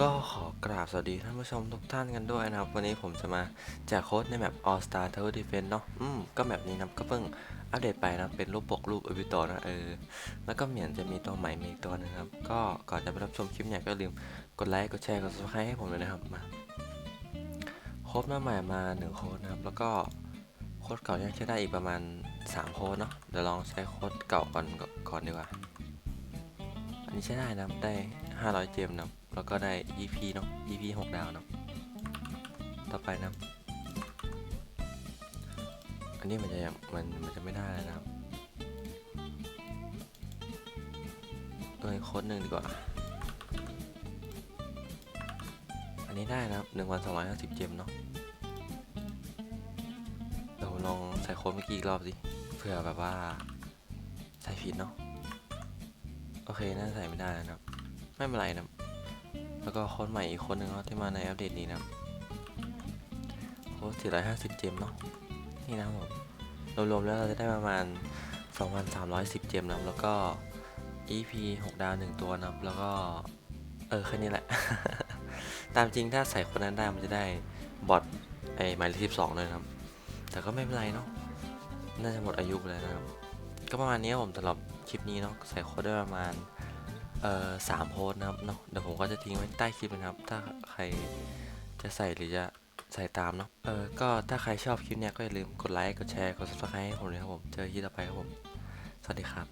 ก็ขอกราบสวัสดีท่านผู้ชมทุกท่านกันด้วยนะครับ วันนี้ผมจะมาแจกโค้ดในแมป All Star Tower Defense เนาะอืมก็แมปนี้นะก็เพิ่งอัปเดตไปนะเป็นรูปปกรูปอวิโตนะเออแล้วก็เหมือนจะมีตัวใหม่มีอีกตัวนึงครับ ก็ก่อนจะไปรับชมคลิปเนี่ยก็ลืมกดไลค์กดแชร์กด subscribe ให้ผมเลยนะครับมาโค้ดมาใหม่มาหนึ่งโค้ดนะครับ แล้วก็โค้ดเก่ายังใช้ได้อีกประมาณ 3 โค้ดเนาะเดี๋ยวลองใช้โค้ดเก่าก่อนก่อนดีกว่า อันนี้ใช้ได้นะได้ 500 เจมนะ แล้วก็ได้ EP เนาะ EP 6 ดาวเนะต่อไปนะครับอันนี้มันจะมันมันจะไม่ได้แล้วนะครับตัวอีกโค้ดหนึ่งดีกว่า อันนี้ได้นะครับ1วัน250เจมส์เจมเนาะเดี๋ยวลองใส่โค้ดเมื่อกี้อีกรอบสิ เผื่อแบบว่า ใส่ผิดเนาะ โอเค น่าใส่ไม่ได้แล้วนะครับ ไม่เป็นไรนะครับ แล้วก็โค้ดใหม่อีกคนหนึ่งเนาะที่มาในอัปเดตนี้นะโค้ด450 เจมเนาะนี่นะผมรวมๆแล้วเราจะได้ประมาณ 2,310 เจมนะครับแล้วก็ EP 6 ดาว 1 ตัวนะแล้วก็ เออแค่นี้แหละ ตามจริงถ้าใส่คนนั้นได้มันจะได้บอทไอหมายเลข12เลยนะครับ แต่ก็ไม่เป็นไรเนาะ น่าจะหมดอายุไปแล้วนะครับ ก็ประมาณนี้ผมสำหรับคลิปนี้เนาะ ใส่โค้ดได้ประมาณ เอ่อสามโพสนะครับเนาะเดี๋ยวผมก็จะทิ้งไว้ใต้คลิปนะครับ ถ้าใครจะใส่หรือจะใส่ตามเนาะเออก็ถ้าใครชอบคลิปเนี้ยก็อย่าลืมกดไลค์กดแชร์กด subscribe ให้ผมเลยครับผม เจอคลิปต่อไปครับผม สวัสดีครับ